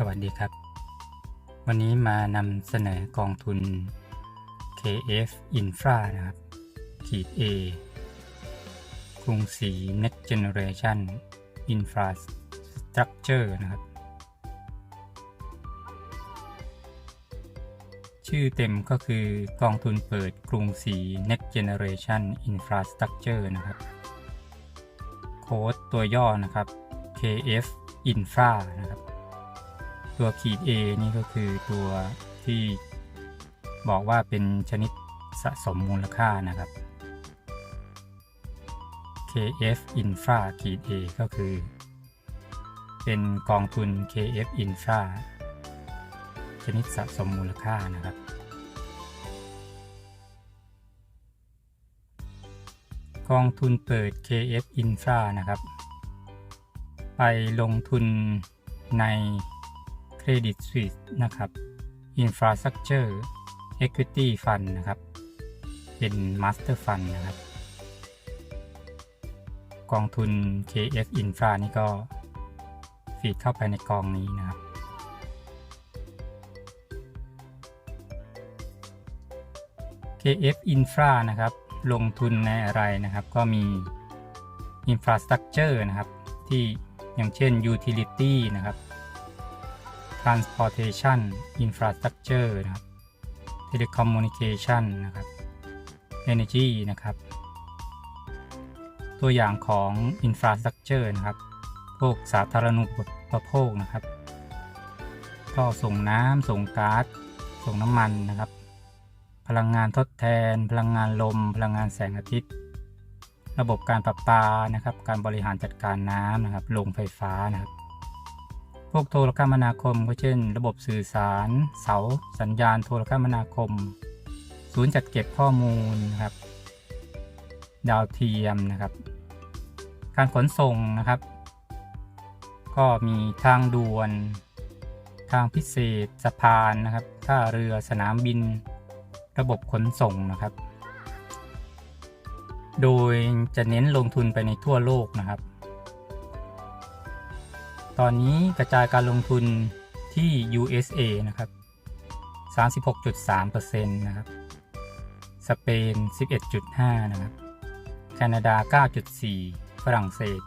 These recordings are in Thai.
สวัสดีครับ วันนี้มานำเสนอกองทุน KF Infra นะครับขีด A กรุงศรี Next Generation Infrastructure นะครับ ชื่อเต็มก็คือกองทุนเปิดกรุงศรี Next Generation Infrastructure นะครับ โค้ดตัวย่อนะครับ KF Infra นะครับ ตัวขีด A นี่ก็คือตัวที่บอกว่าเป็นชนิดสะสมมูลค่านะครับ KF Infra ขีด A ก็คือ เป็นกองทุน KF Infra ชนิดสะสมมูลค่านะครับ กองทุนเปิด KF Infra นะครับ ไปลงทุนใน Credit Suisse นะครับ Infrastructure Equity Fund นะครับ เป็น Master Fund นะครับ กองทุน KF Infra นี่ก็ฟีดเข้าไปในกองนี้นะครับ KF Infra นะครับ ลงทุนในอะไรนะครับ ก็มี Infrastructure นะครับ ที่อย่างเช่น Utility นะครับ Transportation Infrastructure นะครับ Telecommunication นะครับ Energy นะครับ ตัวอย่างของ Infrastructure นะครับ พวกสาธารณูปโภคนะครับท่อส่งน้ำส่งก๊าซส่งน้ำมันนะครับ พลังงานทดแทน พลังงานลม พลังงานแสงอาทิตย์ ระบบการประปานะครับ การบริหารจัดการน้ำนะครับโรงไฟฟ้านะครับ พวกโทรคมนาคมก็เช่น ระบบสื่อสาร เสา สัญญาณโทรคมนาคม ศูนย์จัดเก็บข้อมูลนะครับ ดาวเทียมนะครับ การขนส่งนะครับ ก็มีทางด่วน ทางพิเศษ สะพานนะครับ ท่าเรือ สนามบิน ระบบขนส่งนะครับ โดยจะเน้นลงทุนไปในทั่วโลกนะครับ ตอนนี้กระจายการลงทุนที่ USA นะครับ 36.3%นะครับ สเปน 11.5 นะครับ แคนาดา 9.4 ฝรั่งเศส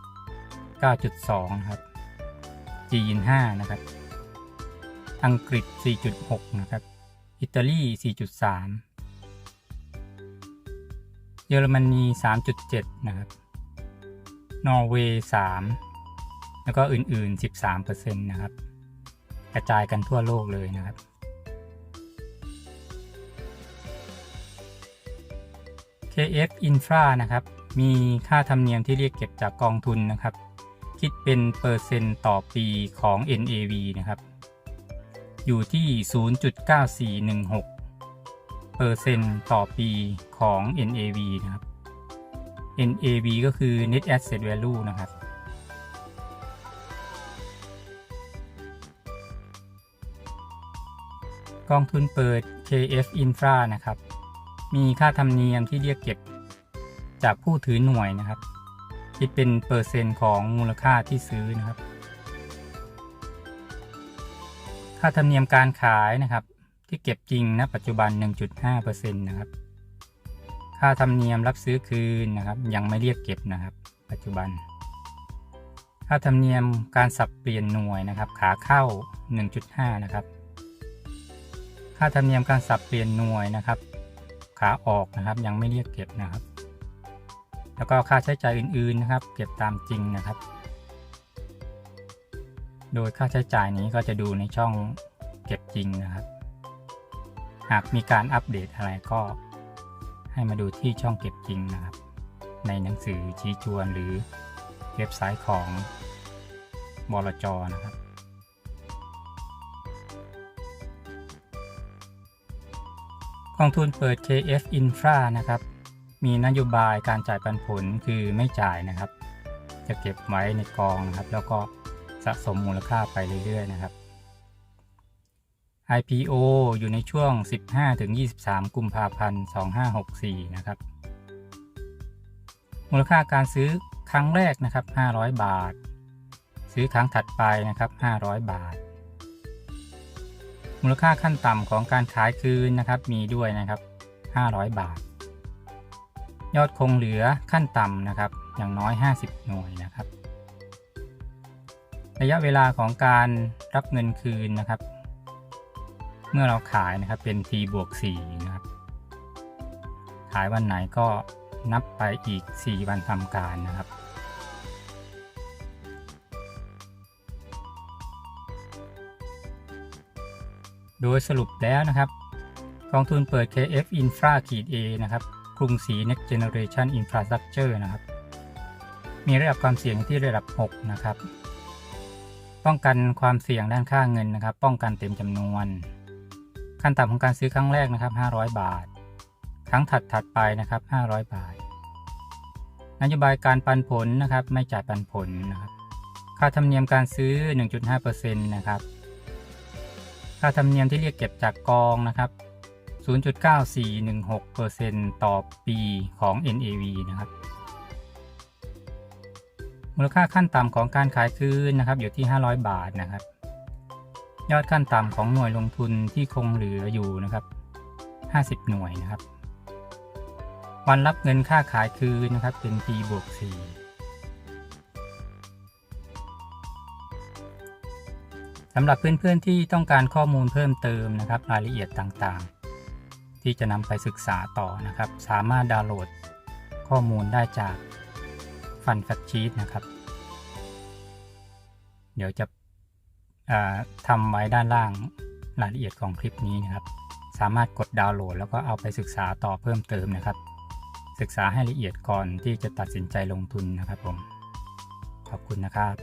9.2 ครับ จีน 5 นะครับ อังกฤษ 4.6 นะครับ อิตาลี 4.3 เยอรมนี 3.7 นะครับ นอร์เวย์ 3 แล้วก็อื่นๆ 13%นะครับ กระจายกันทั่วโลกเลยนะครับ KF Infra นะครับ มีค่าธรรมเนียมที่เรียกเก็บจากกองทุนนะครับ คิดเป็นเปอร์เซ็นต์ต่อปีของ NAV นะครับ อยู่ที่ 0.9416 เปอร์เซ็นต์ต่อปีของ NAV นะครับ NAV ก็คือ Net Asset Value นะครับ กองทุนเปิด KF Infra นะครับ มีค่าธรรมเนียมที่เรียกเก็บจากผู้ถือหน่วยนะครับ คิดเป็นเปอร์เซ็นต์ของมูลค่าที่ซื้อนะครับ ค่าธรรมเนียมการขายนะครับ ที่เก็บจริงณปัจจุบัน 1.5%นะครับ ค่าธรรมเนียมรับซื้อคืนนะครับ ยังไม่เรียกเก็บนะครับ ปัจจุบัน ค่าธรรมเนียมการสับเปลี่ยนหน่วยนะครับ ขาเข้า 1.5 นะครับ ค่าธรรมเนียมการสับเปลี่ยนหน่วยนะครับ ขาออกนะครับยังไม่เรียกเก็บนะครับ แล้วก็ค่าใช้จ่ายอื่นๆนะครับ เก็บตามจริงนะครับ โดยค่าใช้จ่ายนี้ก็จะดูในช่องเก็บจริงนะครับ หากมีการอัปเดตอะไรก็ ให้มาดูที่ช่องเก็บจริงนะครับ ในหนังสือชี้ชวนหรือเว็บไซต์ของบลจนะครับ องทุนเปิด KF Infra นะครับ มีนโยบายการจ่ายปันผลคือไม่จ่ายนะครับ จะเก็บไว้ในกองนะครับ แล้วก็สะสมมูลค่าไปเรื่อยๆนะครับ IPO อยู่ในช่วง 15-23 กุมภาพันธ์ 2564 นะครับ มูลค่าการซื้อครั้งแรกนะครับ 500 บาท ซื้อครั้งถัดไปนะครับ 500 บาท มูลค่าขั้นต่ำของการขายคืนนะครับ มีด้วยนะครับ 500 บาท ยอดคงเหลือขั้นต่ำนะครับ อย่างน้อย 50 หน่วยนะครับ ระยะเวลาของการรับเงินคืนนะครับ เมื่อเราขายนะครับเป็น T บวก4นะครับ ขายวันไหนก็นับไปอีก 4 วันทำการนะครับ โดยสรุปแล้วนะครับ กองทุนเปิด KF Infra ขีด A นะครับกรุงศรี Next Generation Infrastructure นะครับ มีระดับความเสี่ยงที่ระดับ 6 นะครับ ป้องกันความเสี่ยงด้านค่าเงินนะครับ ป้องกันเต็มจำนวน ขั้นต่ำของการซื้อครั้งแรกนะครับ 500 บาท ครั้งถัดถัดไปนะครับ 500 บาท นโยบายการปันผลนะครับ ไม่จ่ายปันผลนะครับ ค่าธรรมเนียมการซื้อ 1.5%นะครับ ค่าธรรมเนียมที่เรียกเก็บจากกองนะครับ 0.9416%ต่อปีของ NAV นะครับ มูลค่าขั้นต่ำของการขายคืนนะครับ อยู่ที่ 500 บาทนะครับ ยอดขั้นต่ำของหน่วยลงทุนที่คงเหลืออยู่นะครับ 50 หน่วยนะครับ วันรับเงินค่าขายคืนนะครับ เป็น P บวก4 สำหรับเพื่อนๆที่ต้องการข้อมูลเพิ่มเติมนะครับรายละเอียดต่างๆ ที่จะนำไปศึกษาต่อนะครับ สามารถดาวน์โหลดข้อมูลได้จากฟันแฟ t ชีตนะครับ เดี๋ยวจะทำไว้ด้านล่างรายละเอียดของคลิปนี้นะครับ สามารถกดดาวน์โหลด แล้วก็เอาไปศึกษาต่อเพิ่มเติมนะครับ ศึกษาให้ละเอียดก่อนที่จะตัดสินใจลงทุนนะครับผม ขอบคุณนะครับ